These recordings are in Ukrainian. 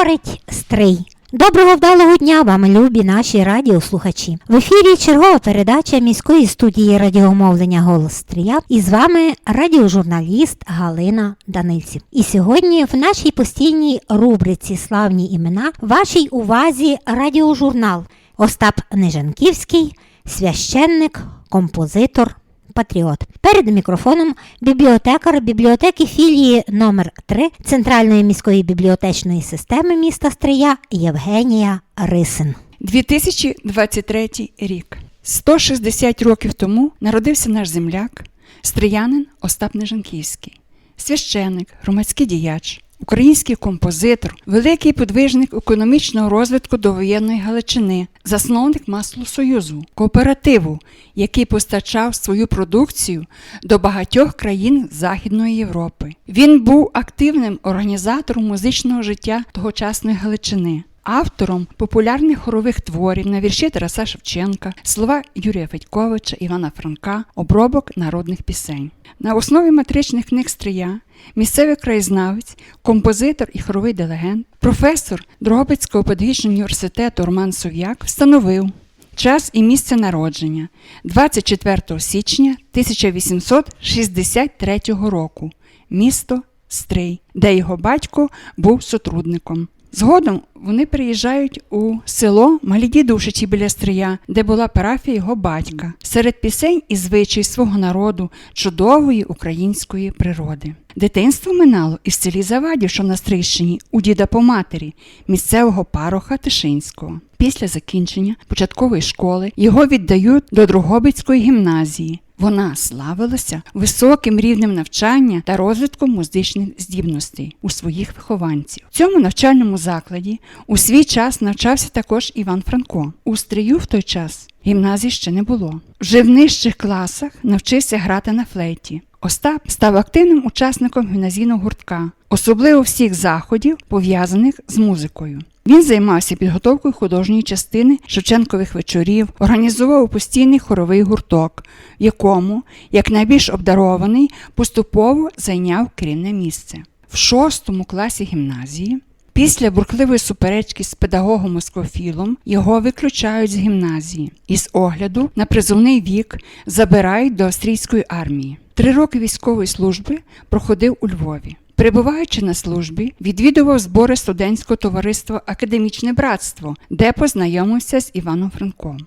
Говорить Стрий. Доброго вдалого дня вам, любі наші радіослухачі. В ефірі чергова передача міської студії радіомовлення Голос Стрия. І з вами радіожурналіст Галина Данильців. І сьогодні в нашій постійній рубриці Славні імена вашій увазі радіожурнал Остап Нежанківський, священник, композитор, Патріот. Перед мікрофоном бібліотекар бібліотеки філії номер 3 Центральної міської бібліотечної системи міста Стрия Євгенія Рисин. 2023 рік. 160 років тому народився наш земляк, стріянин Остап Нежанківський, священик, громадський діяч, український композитор, великий подвижник економічного розвитку довоєнної Галичини, засновник Масло Союзу, кооперативу, який постачав свою продукцію до багатьох країн Західної Європи. Він був активним організатором музичного життя тогочасної Галичини. Автором популярних хорових творів на вірші Тараса Шевченка, слова Юрія Федьковича, Івана Франка, обробок народних пісень. На основі матричних книг Стрия місцевий краєзнавець, композитор і хоровий делегент, професор Дрогобицького педагогічного університету Роман Сов'як встановив час і місце народження 24 січня 1863 року, місто Стрий, де його батько був сотрудником. Згодом вони приїжджають у село Малі Дідушичі біля Стрия, де була парафія його батька, серед пісень і звичай свого народу, чудової української природи. Дитинство минало і в селі Завадів, що на Стрийщині, у діда по матері, місцевого пароха Тишинського. Після закінчення початкової школи його віддають до Другобицької гімназії. Вона славилася високим рівнем навчання та розвитком музичних здібностей у своїх вихованців. В цьому навчальному закладі у свій час навчався також Іван Франко. У стрію в той час гімназії ще не було. Вже в нижчих класах навчився грати на флейті. Остап став активним учасником гімназійного гуртка, особливо всіх заходів, пов'язаних з музикою. Він займався підготовкою художньої частини Шевченкових вечорів, організував постійний хоровий гурток, в якому, як найбільш обдарований, поступово зайняв керівне місце. В шостому класі гімназії, після бурхливої суперечки з педагогом Москофілом, його виключають з гімназії і з огляду на призовний вік забирають до австрійської армії. Три роки військової служби проходив у Львові. Перебуваючи на службі, відвідував збори студентського товариства Академічне братство, де познайомився з Іваном Франком.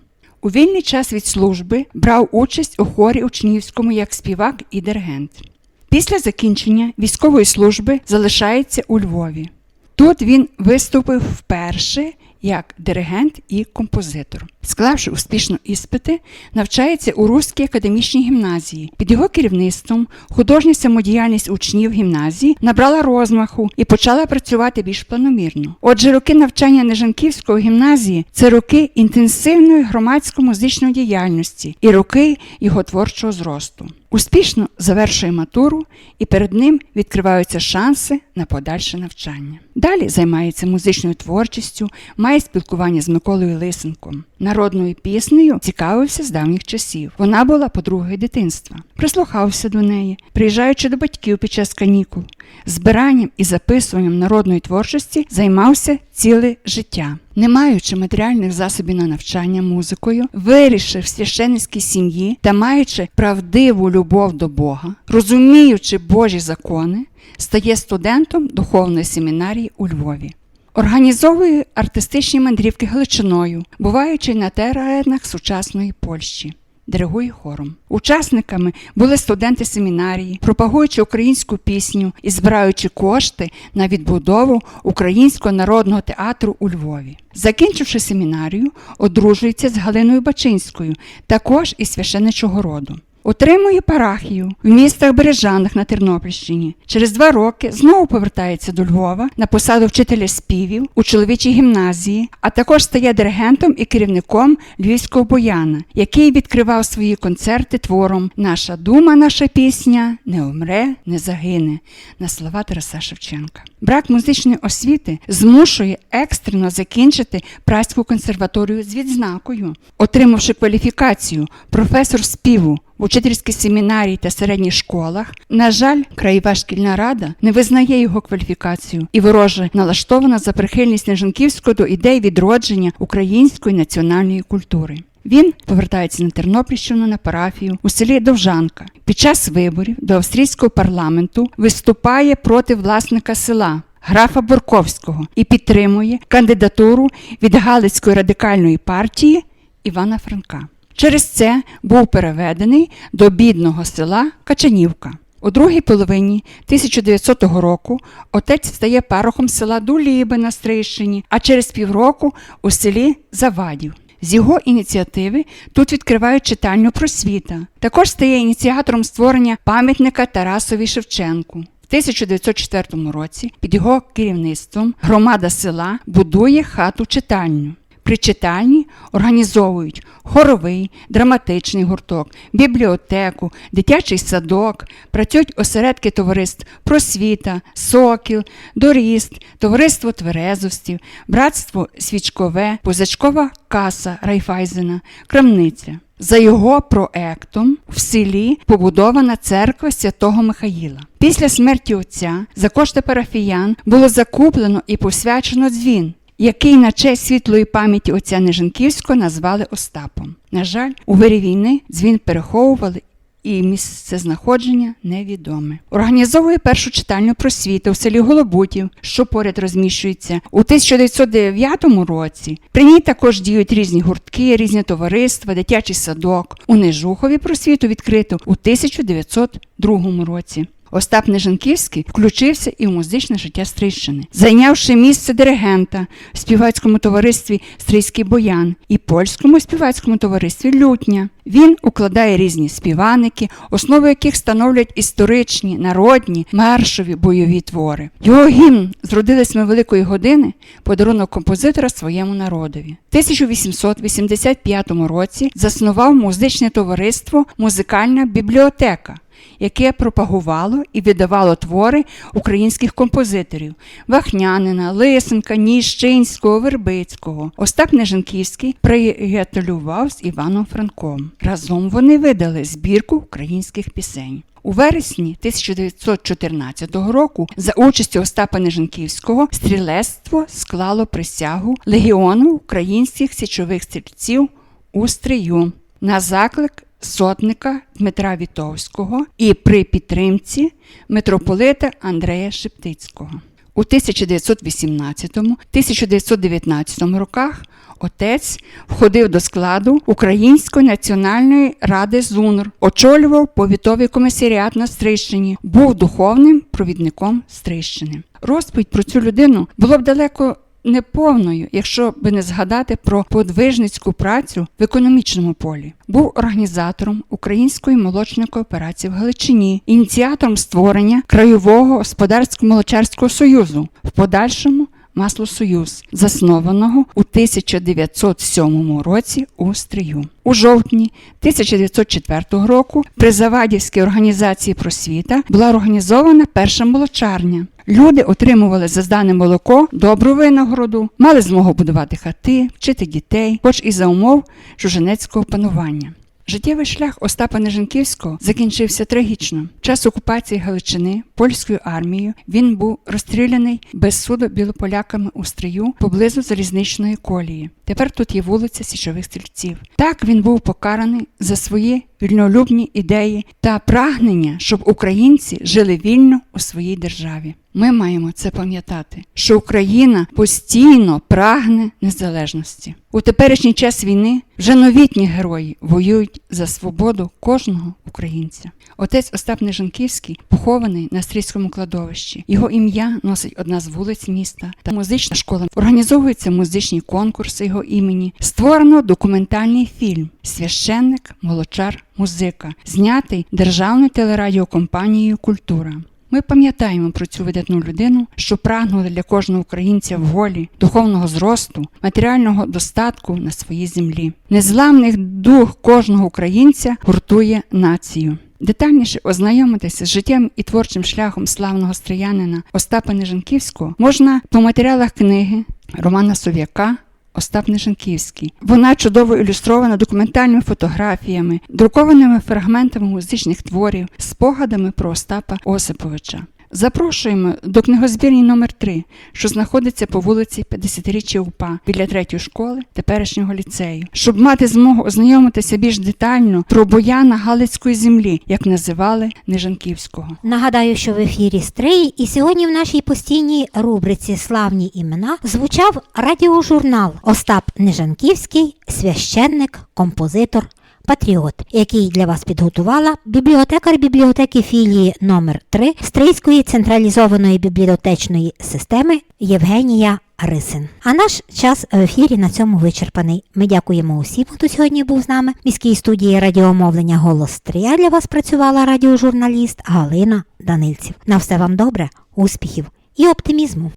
У вільний час від служби брав участь у хорі учнівському як співак і диригент. Після закінчення військової служби залишається у Львові. Тут він виступив вперше як диригент і композитор. Склавши успішно іспити, навчається у Руській академічній гімназії. Під його керівництвом художня самодіяльність учнів гімназії набрала розмаху і почала працювати більш планомірно. Отже, роки навчання Нежанківської гімназії це роки інтенсивної громадсько-музичної діяльності і роки його творчого зросту. Успішно завершує матуру, і перед ним відкриваються шанси на подальше навчання. Далі займається музичною творчістю, має спілкування з Миколою Лисенком. Народною піснею цікавився з давніх часів. Вона була подругою дитинства. Прислухався до неї, приїжджаючи до батьків під час канікул. Збиранням і записуванням народної творчості займався ціле життя. Не маючи матеріальних засобів на навчання музикою, вирішив священницькій сім'ї та маючи правдиву любов до Бога, розуміючи Божі закони, стає студентом духовної семінарії у Львові. Організовує артистичні мандрівки Галичиною, буваючи на теренах сучасної Польщі. Диригує хором. Учасниками були студенти семінарії, пропагуючи українську пісню і збираючи кошти на відбудову Українського народного театру у Львові. Закінчивши семінарію, одружується з Галиною Бачинською, також із священичого роду. Отримує парахію в містах Бережанах на Тернопільщині. Через два роки знову повертається до Львова на посаду вчителя співів у чоловічій гімназії, а також стає диригентом і керівником львівського бояна, який відкривав свої концерти твором Наша дума, наша пісня не умре, не загине на слова Тараса Шевченка. Брак музичної освіти змушує екстрено закінчити Праську консерваторію з відзнакою, отримавши кваліфікацію професор співу в учительській семінарії та середніх школах. На жаль, краєва шкільна рада не визнає його кваліфікацію і вороже налаштована за прихильність Нежанківського до ідей відродження української національної культури. Він повертається на Тернопільщину на парафію у селі Довжанка. Під час виборів до австрійського парламенту виступає проти власника села. Графа Борковського і підтримує кандидатуру від Галицької радикальної партії Івана Франка. Через це був переведений до бідного села Качанівка. У другій половині 1900 року отець стає парохом села Дуліби на Стрийщині, а через півроку у селі Завадів. З його ініціативи тут відкривають читальню просвіта. Також стає ініціатором створення пам'ятника Тарасові Шевченку. В 1904 році під його керівництвом громада села будує хату читальню. При читальні організовують хоровий, драматичний гурток, бібліотеку, дитячий садок, працюють осередки товариств Просвіта, Сокіл, Доріст, Товариство Тверезостів, Братство Свічкове, Позачкова каса Райфайзена, Крамниця. За його проектом в селі побудована церква святого Михаїла. Після смерті отця за кошти парафіян було закуплено і посвячено дзвін, який на честь світлої пам'яті отця Нежанківського назвали Остапом. На жаль, у вирі війни дзвін переховували. І місце знаходження невідоме. Організовує першу читальню просвіту в селі Голобутів, що поряд розміщується у 1909 році. При ній також діють різні гуртки, різні товариства, дитячий садок. У Нежухові просвіту відкрито у 1902 році. Остап Нежанківський включився і в музичне життя Стрийщини, зайнявши місце диригента в співацькому товаристві Стрийський боян і польському співацькому товаристві Лютня. Він укладає різні співаники, основу яких становлять історичні, народні, маршові бойові твори. Його гімн «Зродились ми великої години подарунок композитора своєму народові. В 1885 році заснував музичне товариство Музикальна бібліотека яке пропагувало і видавало твори українських композиторів Вахнянина, Лисенка, Ніщинського, Вербицького. Остап Нежанківський приятелював з Іваном Франком. Разом вони видали збірку українських пісень. У вересні 1914 року за участю Остапа Нежанківського стрілецтво склало присягу легіону українських січових стрільців у стрию на заклик сотника Дмитра Вітовського і при підтримці митрополита Андрея Шептицького. У 1918-1919 роках отець входив до складу Української національної ради ЗУНР, очолював повітовий комісаріат на Стрийщині, був духовним провідником Стрийщини. Розповідь про цю людину було б далеко неповною, якщо би не згадати про подвижницьку працю в економічному полі. Був організатором української молочної кооперації в Галичині, ініціатором створення краєвого господарсько-молочарського союзу, в подальшому Маслосоюз, заснованого у 1907 році у Стрию. У жовтні 1904 року при Завадівській організації просвіта була організована перша молочарня. Люди отримували за здане молоко добру винагороду, мали змогу будувати хати, вчити дітей, хоч і за умов чужинецького панування. Життєвий шлях Остапа Неженківського закінчився трагічно. Час окупації Галичини польською армією він був розстріляний без суду білополяками у стрию поблизу залізничної колії. Тепер тут є вулиця Січових стрільців. Так він був покараний за свої вільнолюбні ідеї та прагнення, щоб українці жили вільно у своїй державі. Ми маємо це пам'ятати, що Україна постійно прагне незалежності. У теперішній час війни вже новітні герої воюють за свободу кожного українця. Отець Остап Нежанківський похований на стрійському кладовищі. Його ім'я носить одна з вулиць міста та музична школа. Організовуються музичні конкурси його імені. Створено документальний фільм Священник Молочар музика, знятий державною телерадіокомпанією Культура. Ми пам'ятаємо про цю видатну людину, що прагнула для кожного українця волі, духовного зросту, матеріального достатку на своїй землі. Незламний дух кожного українця гуртує націю. Детальніше ознайомитися з життям і творчим шляхом славного стріянина Остапа Нежанківського можна по матеріалах книги Романа Сов'яка Остап Нежанківський. Вона чудово ілюстрована документальними фотографіями, друкованими фрагментами музичних творів, спогадами про Остапа Осиповича. Запрошуємо до книгозбірні номер 3 що знаходиться по вулиці 50-річчя УПА біля третьої школи теперішнього ліцею, щоб мати змогу ознайомитися більш детально про бояна Галицької землі, як називали Нежанківського. Нагадаю, що в ефірі Стрий, і сьогодні в нашій постійній рубриці Славні імена звучав радіожурнал Остап Нежанківський, священник, композитор. Патріот, який для вас підготувала бібліотекар бібліотеки філії номер 3 Стрийської централізованої бібліотечної системи Євгенія Рисин. А наш час в ефірі на цьому вичерпаний. Ми дякуємо усім, хто сьогодні був з нами. В міській студії радіомовлення Голос Стрия для вас працювала радіожурналіст Галина Данильців. На все вам добре, успіхів і оптимізму.